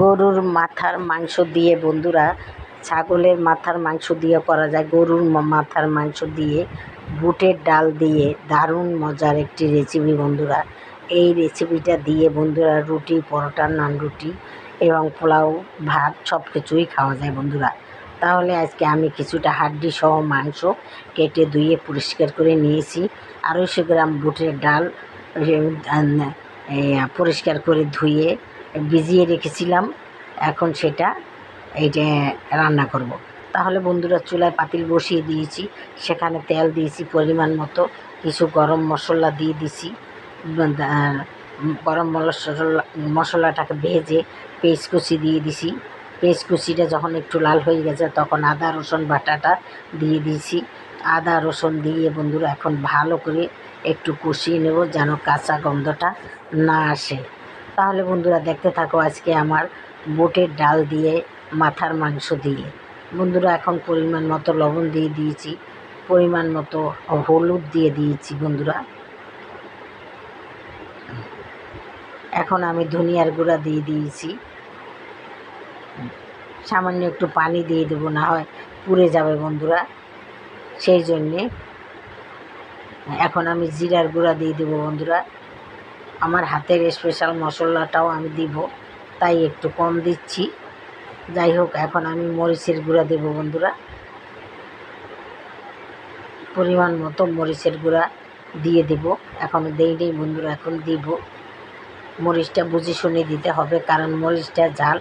গরুর মাথার মাংস দিয়ে বন্ধুরা, ছাগলের মাথার মাংস দিয়ে করা যায়। গরুর মাথার মাংস দিয়ে বুটের ডাল দিয়ে দারুণ মজার একটি রেসিপি বন্ধুরা। এই রেসিপিটা দিয়ে বন্ধুরা রুটি, পরোটা, নান রুটি এবং পোলাও, ভাত সব কিছুই খাওয়া যায় বন্ধুরা। তাহলে আজকে আমি কিছুটা হাড্ডি সহ মাংস কেটে ধুয়ে পরিষ্কার করে নিয়েছি। আড়াইশো গ্রাম বুটের ডাল পরিষ্কার করে ধুয়ে ভিজিয়ে রেখেছিলাম, এখন সেটা এই যে রান্না করব। তাহলে বন্ধুরা চুলায় পাতিল বসিয়ে দিয়েছি, সেখানে তেল দিয়েছি পরিমাণ মতো, কিছু গরম মশলা দিয়ে দিছি গরম মশলা, মশলাটাকে ভেজে পেস্ট কুচি দিয়ে দিছি। পেস্ট কুচিটা যখন একটু লাল হয়ে গেছে, তখন আদা, রসুন বাটাটা দিয়ে দিয়েছি আদা, রসুন দিয়ে বন্ধুরা এখন ভালো করে একটু কষিয়ে নেব যেন কাঁচা গন্ধটা না আসে। তাহলে বন্ধুরা দেখতে থাকো আজকে আমার বুটের ডাল দিয়ে মাথার মাংস দিয়ে। বন্ধুরা এখন পরিমাণ মতো লবণ দিয়ে দিয়েছি, পরিমাণ মতো হলুদ দিয়ে দিয়েছি বন্ধুরা। এখন আমি ধনিয়ার গুঁড়া দিয়ে দিয়েছি। সামান্য একটু পানি দিয়ে দেবো, না হয় পুড়ে যাবে বন্ধুরা। সেই জন্যে এখন আমি জিরার গুঁড়া দিয়ে দেবো বন্ধুরা। আমার হাতের স্পেশাল মশলাটাও আমি দিব, তাই একটু কম দিচ্ছি। যাই হোক, এখন আমি মরিচের গুঁড়া দেবো বন্ধুরা। পরিমাণ মতো মরিচের গুঁড়া দিয়ে দেব। এখন দেই নেই বন্ধুরা, এখন দিব। মরিচটা বুঝে শুনে দিতে হবে, কারণ মরিচটা জাল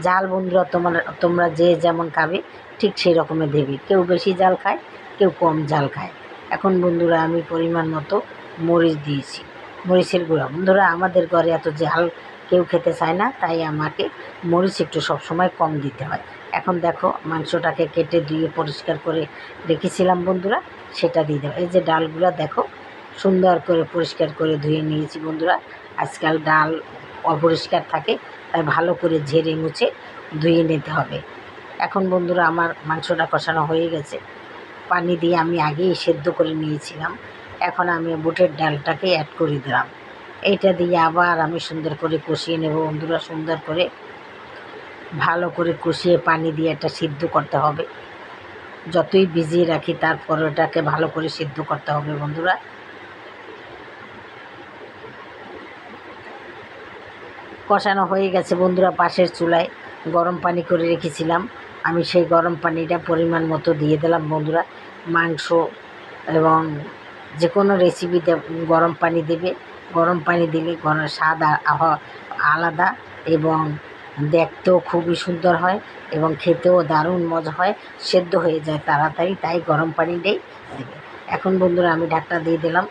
জাল বন্ধুরা, তোমার, তোমরা যে যেমন খাবে, ঠিক সেই রকমের দেবে। কেউ বেশি জাল খায়, কেউ কম জাল খায়। এখন বন্ধুরা, আমি পরিমাণ মতো মরিচ দিয়েছি। মরিচের গুঁড়া। বন্ধুরা, আমাদের ঘরে এত ঝাল কেউ খেতে চায় না, তাই আমাকে মরিচ একটু সবসময় কম দিতে হয়। এখন দেখো, মাংসটাকে কেটে ধুয়ে পরিষ্কার করে রেখেছিলাম বন্ধুরা, সেটা দিয়ে দেবো। এই যে ডালগুলো দেখো, সুন্দর করে পরিষ্কার করে ধুয়ে নিয়েছি বন্ধুরা। আজকাল ডাল অপরিষ্কার থাকে, তাই ভালো করে ঝেড়ে মুছে ধুয়ে নিতে হবে। এখন বন্ধুরা, আমার মাংসটা কষানো হয়ে গেছে। পানি দিয়ে আমি আগেই সেদ্ধ করে নিয়েছিলাম। এখন আমি বুটের ডালটাকে অ্যাড করে দিলাম। এইটা দিয়ে আবার আমি সুন্দর করে কষিয়ে নেব বন্ধুরা, সুন্দর করে। ভালো করে কষিয়ে পানি দিয়ে এটা সিদ্ধ করতে হবে। যতই ভিজিয়ে রাখি তারপর ওটাকে ভালো করে সিদ্ধ করতে হবে বন্ধুরা। কষানো হয়ে গেছে বন্ধুরা পাশের চুলায়। গরম পানি করে রেখেছিলাম। আমি সেই গরম পানিটা পরিমাণ মতো দিয়ে দিলাম বন্ধুরা। মাংস এবং যে কোনো রেসিপিতে গরম পানি দেবে। গরম পানি দিলে গরম স্বাদ আলাদা এবং দেখতেও খুবই সুন্দর হয় এবং খেতেও দারুণ মজা হয়, সেদ্ধ হয়ে যায় তাড়াতাড়ি, তাই গরম পানিটাই দেবে। এখন বন্ধুরা আমি ঢাকনা দিয়ে দিলাম।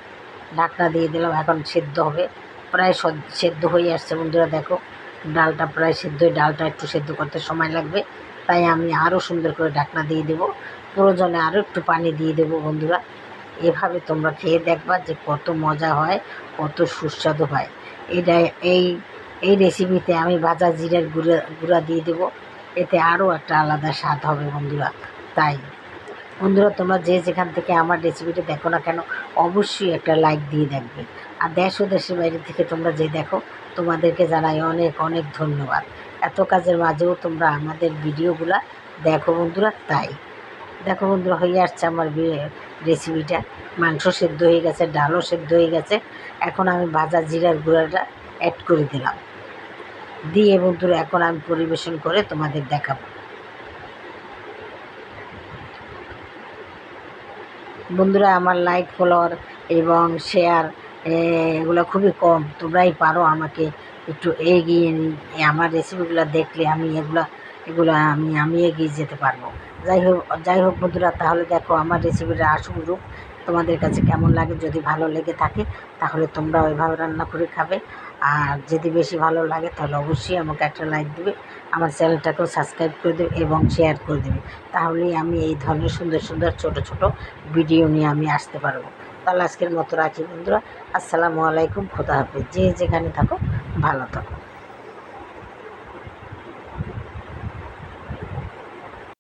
ঢাকনা দিয়ে দিলাম, এখন সেদ্ধ হবে। প্রায় সেদ্ধ হয়ে আসছে বন্ধুরা, দেখো। ডালটা প্রায় সেদ্ধ, ডালটা একটু সেদ্ধ করতে সময় লাগবে। তাই আমি আরও সুন্দর করে ঢাকনা দিয়ে দেবো। প্রয়োজনে আরও একটু পানি দিয়ে দেবো বন্ধুরা। এভাবে তোমরা খেয়ে দেখবা যে কত মজা হয়, কত সুস্বাদু হয়। এটা এই এই রেসিপিতে আমি ভাজা জিরার গুঁড়া গুঁড়া দিয়ে দেবো। এতে আরও একটা আলাদা স্বাদ হবে বন্ধুরা। তাই বন্ধুরা, তোমরা যে যেখান থেকে আমার রেসিপিটা দেখো না কেন, অবশ্যই একটা লাইক দিয়ে দেখবে। আর দেশ ও দেশের বাইরে থেকে তোমরা যে দেখো, তোমাদেরকে জানাই অনেক অনেক ধন্যবাদ। এত কাজের মাঝেও তোমরা আমাদের ভিডিওগুলা দেখো বন্ধুরা, তাই। দেখো বন্ধুরা, হয়ে আসছে আমার রেসিপিটা মাংস সেদ্ধ হয়ে গেছে, ডালও সেদ্ধ হয়ে গেছে। এখন আমি ভাজা জিরার গুঁড়াটা অ্যাড করে দিলাম। দিয়ে বন্ধুরা, এখন আমি পরিবেশন করে তোমাদের দেখাবো। বন্ধুরা, আমার লাইক ফলোয়ার এবং শেয়ার এগুলো খুবই কম। তোমরাই পারো আমাকে একটু এগিয়ে নি- আমার রেসিপিগুলো দেখলে আমি এগুলো এগুলো আমি আমি এগিয়ে যেতে পারব। যাই হোক যাই হোক বন্ধুরা, তাহলে দেখো আমার রেসিপিটা আসল রূপ তোমাদের কাছে কেমন লাগে যদি ভালো লেগে থাকে, তাহলে তোমরা ওইভাবে রান্না করে খাবে। আর যদি বেশি ভালো লাগে, তাহলে অবশ্যই আমাকে একটা লাইক দেবে, আমার চ্যানেলটাকেও সাবস্ক্রাইব করে দেবে এবং শেয়ার করে দেবে। তাহলেই আমি এই ধরনের সুন্দর সুন্দর, ছোট ছোট ভিডিও নিয়ে আমি আসতে পারব। তাহলে আজকের মতো রাখি বন্ধুরা। আসসালামু আলাইকুম, খোদা হাফেজ। যে যেখানে থাকো ভালো থাকো